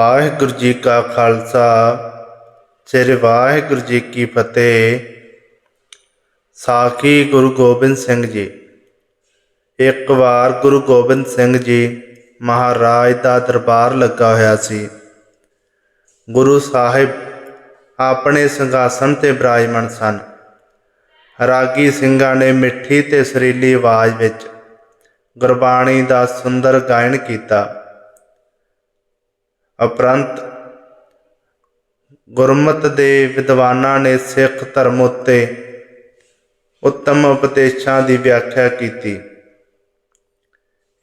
ਵਾਹਿਗੁਰੂ ਜੀ ਕਾ ਖਾਲਸਾ, ਸ੍ਰੀ ਵਾਹਿਗੁਰੂ ਜੀ ਕੀ ਫਤਿਹ। ਸਾਖੀ ਗੁਰੂ ਗੋਬਿੰਦ ਸਿੰਘ ਜੀ, ਇੱਕ ਵਾਰ ਗੁਰੂ ਗੋਬਿੰਦ ਸਿੰਘ ਜੀ ਮਹਾਰਾਜ ਦਾ ਦਰਬਾਰ ਲੱਗਾ ਹੋਇਆ ਸੀ। ਗੁਰੂ ਸਾਹਿਬ ਆਪਣੇ ਸਿੰਘਾਸਣ ਤੇ ਬਿਰਾਜਮਾਨ ਸਨ। ਰਾਗੀ ਸਿੰਘਾਂ ਨੇ ਮਿੱਠੀ ਤੇ ਸੁਰੀਲੀ ਆਵਾਜ਼ ਵਿੱਚ ਗੁਰਬਾਣੀ ਦਾ ਸੁੰਦਰ ਗਾਇਨ ਕੀਤਾ। ਉਪਰੰਤ ਗੁਰਮਤ ਦੇ ਵਿਦਵਾਨਾਂ ਨੇ ਸਿੱਖ ਧਰਮ ਉੱਤੇ ਉੱਤਮ ਉਪਦੇਸ਼ਾਂ ਦੀ ਵਿਆਖਿਆ ਕੀਤੀ।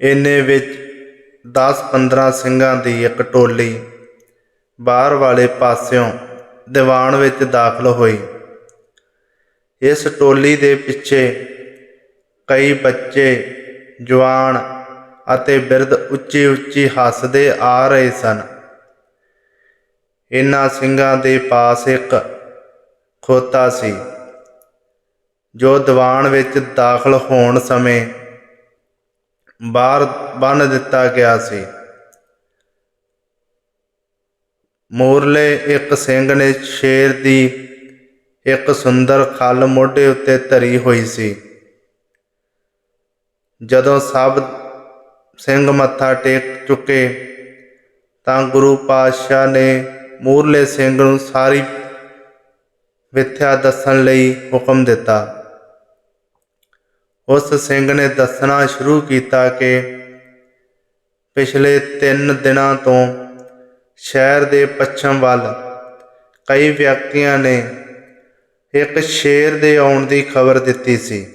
ਇਹਨੇ ਵਿੱਚ 10-15 ਸਿੰਘਾਂ ਦੀ ਇੱਕ ਟੋਲੀ ਬਾਹਰ ਵਾਲੇ ਪਾਸਿਓਂ ਦੀਵਾਨ ਵਿੱਚ ਦਾਖਲ ਹੋਈ। ਇਸ ਟੋਲੀ ਦੇ ਪਿੱਛੇ ਕਈ ਬੱਚੇ, ਜਵਾਨ ਅਤੇ ਬਿਰਧ ਉੱਚੀ ਉੱਚੀ ਹੱਸਦੇ ਆ ਰਹੇ ਸਨ। ਇਹਨਾਂ ਸਿੰਘਾਂ ਦੇ ਪਾਸ ਇੱਕ ਖੋਤਾ ਸੀ, ਜੋ ਦੀਵਾਨ ਵਿੱਚ ਦਾਖਲ ਹੋਣ ਸਮੇਂ ਬਾਹਰ ਬੰਨ ਦਿੱਤਾ ਗਿਆ ਸੀ। ਮੋਰਲੇ ਇੱਕ ਸਿੰਘ ਨੇ ਸ਼ੇਰ ਦੀ ਇੱਕ ਸੁੰਦਰ ਖੱਲ ਮੋਢੇ ਉੱਤੇ ਧਰੀ ਹੋਈ ਸੀ। ਜਦੋਂ ਸਭ ਸਿੰਘ ਮੱਥਾ ਟੇਕ ਚੁੱਕੇ ਤਾਂ ਗੁਰੂ ਪਾਤਸ਼ਾਹ ਨੇ ਮੂਰਲੇ ਸਿੰਘ ਨੂੰ ਸਾਰੀ ਵਿਥਿਆ ਦੱਸਣ ਲਈ ਹੁਕਮ ਦਿੱਤਾ। ਉਸ ਸਿੰਘ ਨੇ ਦੱਸਣਾ ਸ਼ੁਰੂ ਕੀਤਾ ਕਿ ਪਿਛਲੇ 3 ਦਿਨਾਂ ਤੋਂ ਸ਼ਹਿਰ ਦੇ ਪੱਛਮ ਵੱਲ ਕਈ ਵਿਅਕਤੀਆਂ ਨੇ ਇੱਕ ਸ਼ੇਰ ਦੇ ਆਉਣ ਦੀ ਖਬਰ ਦਿੱਤੀ ਸੀ।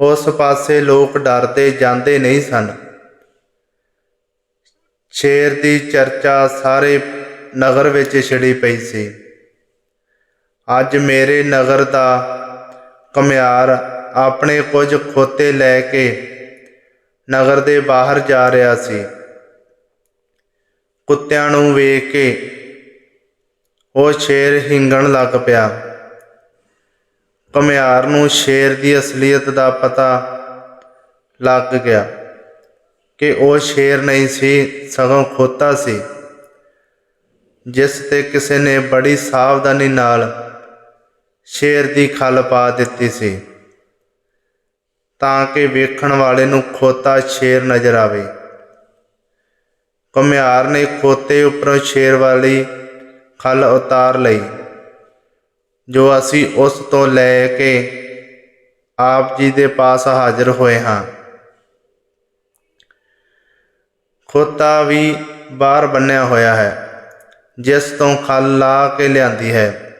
ਉਸ ਪਾਸੇ ਲੋਕ ਡਰਦੇ ਜਾਂਦੇ ਨਹੀਂ ਸਨ। ਸ਼ੇਰ ਦੀ ਚਰਚਾ ਸਾਰੇ ਨਗਰ ਵਿੱਚ ਛਿੜੀ ਪਈ ਸੀ। ਅੱਜ ਮੇਰੇ ਨਗਰ ਦਾ ਕਮਿਆਰ ਆਪਣੇ ਕੁਝ ਖੋਤੇ ਲੈ ਕੇ ਨਗਰ ਦੇ ਬਾਹਰ ਜਾ ਰਿਹਾ ਸੀ। ਕੁੱਤਿਆਂ ਨੂੰ ਵੇਖ ਕੇ ਉਹ ਸ਼ੇਰ ਹਿੰਗਣ ਲੱਗ ਪਿਆ। ਕਮਿਆਰ ਨੂੰ ਸ਼ੇਰ ਦੀ ਅਸਲੀਅਤ ਦਾ ਪਤਾ ਲੱਗ ਗਿਆ। ਕਿ ਉਹ ਸ਼ੇਰ ਨਹੀਂ ਸੀ, ਸਗੋਂ ਖੋਤਾ ਸੀ। ਜਿਸ ਤੇ ਕਿਸੇ ਨੇ ਬੜੀ ਸਾਵਧਾਨੀ ਨਾਲ ਸ਼ੇਰ ਦੀ ਖੱਲ ਪਾ ਦਿੱਤੀ ਸੀ, ਤਾਂ ਕਿ ਵੇਖਣ ਵਾਲੇ ਨੂੰ ਖੋਤਾ ਸ਼ੇਰ ਨਜ਼ਰ ਆਵੇ। ਘੁਮਿਆਰ ਨੇ ਖੋਤੇ ਉੱਪਰੋਂ ਸ਼ੇਰ ਵਾਲੀ ਖੱਲ ਉਤਾਰ ਲਈ, ਜੋ ਅਸੀਂ ਉਸ ਤੋਂ ਲੈ ਕੇ ਆਪ ਜੀ ਦੇ ਪਾਸ ਹਾਜ਼ਰ ਹੋਏ ਹਾਂ। ਖੋਤਾ ਵੀ ਬਾਹਰ ਬੰਨਿਆ ਹੋਇਆ ਹੈ, ਜਿਸ ਤੋਂ ਖੱਲ ਲਾ ਕੇ ਲਿਆਂਦੀ ਹੈ।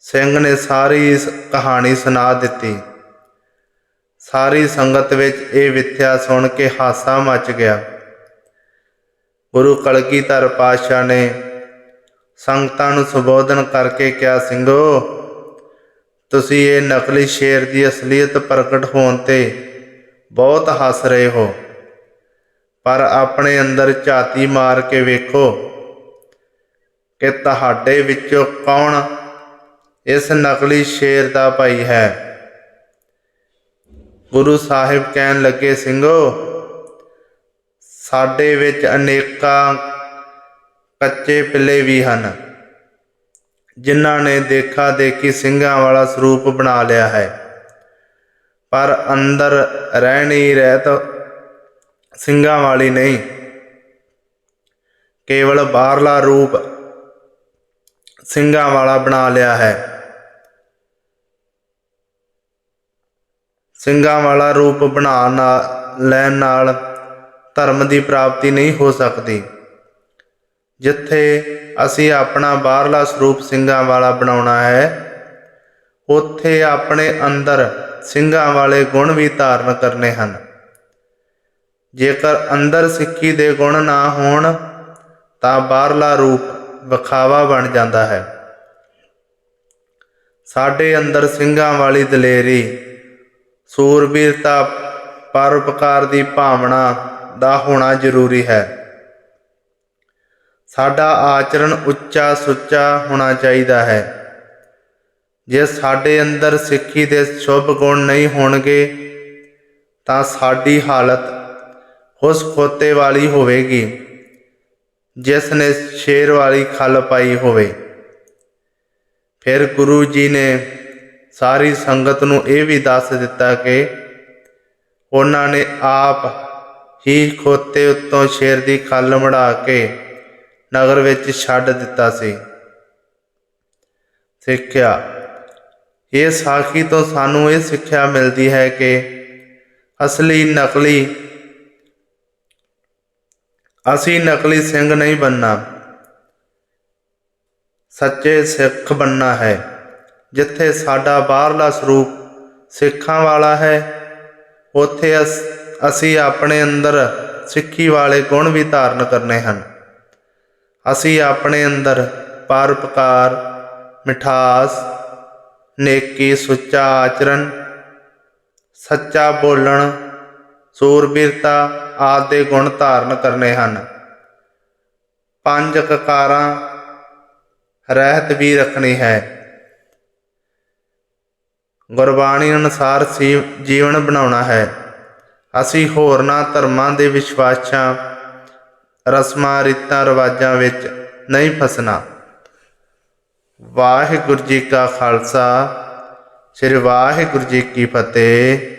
ਸਿੰਘ ਨੇ ਸਾਰੀ ਇਸ ਕਹਾਣੀ ਸੁਣਾ ਦਿੱਤੀ। ਸਾਰੀ ਸੰਗਤ ਵਿੱਚ ਇਹ ਵਿਥਿਆ ਸੁਣ ਕੇ ਹਾਸਾ ਮਚ ਗਿਆ। ਗੁਰੂ ਕਲਗੀਧਰ ਪਾਤਸ਼ਾਹ ਨੇ ਸੰਗਤਾਂ ਨੂੰ ਸੰਬੋਧਨ ਕਰਕੇ ਕਿਹਾ, ਸਿੰਘੋ, ਤੁਸੀਂ ਇਹ ਨਕਲੀ ਸ਼ੇਰ ਦੀ ਅਸਲੀਅਤ ਪ੍ਰਗਟ ਹੋਣ ਤੇ ਬਹੁਤ ਹੱਸ ਰਹੇ ਹੋ। ਪਰ ਆਪਣੇ ਅੰਦਰ ਝਾਤੀ ਮਾਰ ਕੇ ਵੇਖੋ ਕਿ ਤੁਹਾਡੇ ਵਿੱਚੋਂ ਕੌਣ ਇਸ ਨਕਲੀ ਸ਼ੇਰ ਦਾ ਭਾਈ ਹੈ। ਗੁਰੂ ਸਾਹਿਬ ਕਹਿਣ ਲੱਗੇ, ਸਿੰਘੋ, ਸਾਡੇ ਵਿੱਚ ਅਨੇਕਾਂ ਕੱਚੇ ਪਿੱਲੇ ਵੀ ਹਨ, ਜਿਨ੍ਹਾਂ ਨੇ ਦੇਖਾ ਦੇਖੀ ਸਿੰਘਾਂ ਵਾਲਾ ਸਰੂਪ ਬਣਾ ਲਿਆ ਹੈ। ਪਰ ਅੰਦਰ ਰਹਿਣੀ ਰਹਿਤ ਸਿੰਘਾਂ ਵਾਲੀ ਨਹੀਂ। ਕੇਵਲ ਬਾਹਰਲਾ ਰੂਪ ਸਿੰਘਾਂ ਵਾਲਾ ਬਣਾ ਲਿਆ ਹੈ। ਸਿੰਘਾਂ ਵਾਲਾ ਰੂਪ ਬਣਾ ਨਾ, ਲੈਣ ਨਾਲ ਧਰਮ ਦੀ ਪ੍ਰਾਪਤੀ ਨਹੀਂ ਹੋ ਸਕਦੀ। ਜਿੱਥੇ ਅਸੀਂ ਆਪਣਾ ਬਾਹਰਲਾ ਸਰੂਪ ਸਿੰਘਾਂ ਵਾਲਾ ਬਣਾਉਣਾ ਹੈ, ਉੱਥੇ ਆਪਣੇ ਅੰਦਰ ਸਿੰਘਾਂ ਵਾਲੇ ਗੁਣ ਵੀ ਧਾਰਨ ਕਰਨੇ ਹਨ। ਜੇਕਰ ਅੰਦਰ ਸਿੱਖੀ ਦੇ ਗੁਣ ਨਾ ਹੋਣ, ਤਾਂ ਬਾਹਰਲਾ ਰੂਪ ਵਿਖਾਵਾ ਬਣ ਜਾਂਦਾ ਹੈ। ਸਾਡੇ ਅੰਦਰ ਸਿੰਘਾਂ ਵਾਲੀ ਦਲੇਰੀ, ਸੂਰਬੀਰਤਾ ਪਰਉਪਕਾਰ ਦੀ ਭਾਵਨਾ ਦਾ ਹੋਣਾ ਜ਼ਰੂਰੀ ਹੈ। ਸਾਡਾ ਆਚਰਣ ਉੱਚਾ ਸੁੱਚਾ ਹੋਣਾ ਚਾਹੀਦਾ ਹੈ। ਜੇ ਸਾਡੇ ਅੰਦਰ ਸਿੱਖੀ ਦੇ ਸ਼ੁਭ ਗੁਣ ਨਹੀਂ ਹੋਣਗੇ, ਤਾਂ ਸਾਡੀ ਹਾਲਤ ਉਸ ਖੋਤੇ ਵਾਲੀ ਹੋਵੇਗੀ, ਜਿਸ ਨੇ ਸ਼ੇਰ ਵਾਲੀ ਖੱਲ ਪਾਈ ਹੋਵੇ। ਫਿਰ ਗੁਰੂ ਜੀ ਨੇ ਸਾਰੀ ਸੰਗਤ ਨੂੰ ਇਹ ਵੀ ਦੱਸ ਦਿੱਤਾ ਕਿ ਉਹਨਾਂ ਨੇ ਆਪ ਹੀ ਖੋਤੇ ਉੱਤੋਂ ਸ਼ੇਰ ਦੀ ਖੱਲ ਮੜਾ ਕੇ ਨਗਰ ਵਿੱਚ ਛੱਡ ਦਿੱਤਾ ਸੀ। ਸਿੱਖਿਆ। ਇਹ ਸਾਖੀ ਤੋਂ ਸਾਨੂੰ ਇਹ ਸਿੱਖਿਆ ਮਿਲਦੀ ਹੈ ਕਿ ਅਸਲੀ ਨਕਲੀ ਅਸੀਂ ਨਕਲੀ ਸਿੰਘ ਨਹੀਂ ਬੰਨਾ ਸੱਚੇ ਸਿੱਖ ਬੰਨਾ ਹੈ, ਜਿੱਥੇ ਸਾਡਾ ਬਾਹਰਲਾ ਸਰੂਪ ਸਿੱਖਾਂ ਵਾਲਾ ਹੈ, ਉੱਥੇ ਅਸ- ਅਸੀਂ ਆਪਣੇ ਅੰਦਰ ਸਿੱਖੀ ਵਾਲੇ ਗੁਣ ਵੀ ਧਾਰਨ ਕਰਨੇ ਹਨ। ਅਸੀਂ ਆਪਣੇ ਅੰਦਰ ਪਰਉਪਕਾਰ ਮਿਠਾਸ, ਨੇਕੀ, ਸੁੱਚਾ ਆਚਰਣ, ਸੱਚਾ ਬੋਲਣ, ਸੂਰਬੀਰਤਾ ਆਦਿ ਦੇ ਗੁਣ ਧਾਰਨ ਕਰਨੇ ਹਨ। ਪੰਜ ਕਕਾਰਾਂ ਰਹਿਤ ਵੀ ਰੱਖਣੀ ਹੈ। ਗੁਰਬਾਣੀ ਅਨੁਸਾਰ ਸੀ- ਜੀਵਨ ਬਣਾਉਣਾ ਹੈ। ਅਸੀਂ ਹੋਰਨਾਂ ਧਰਮਾਂ ਦੇ ਵਿਸ਼ਵਾਸਾਂ, ਰਸਮਾਂ, ਰੀਤਾਂ, ਰਿਵਾਜਾਂ ਵਿੱਚ ਨਹੀਂ ਫਸਣਾ। ਵਾਹਿਗੁਰੂ ਜੀ ਕਾ ਖਾਲਸਾ, ਸ੍ਰੀ ਵਾਹਿਗੁਰੂ ਜੀ ਕੀ ਫਤਿਹ।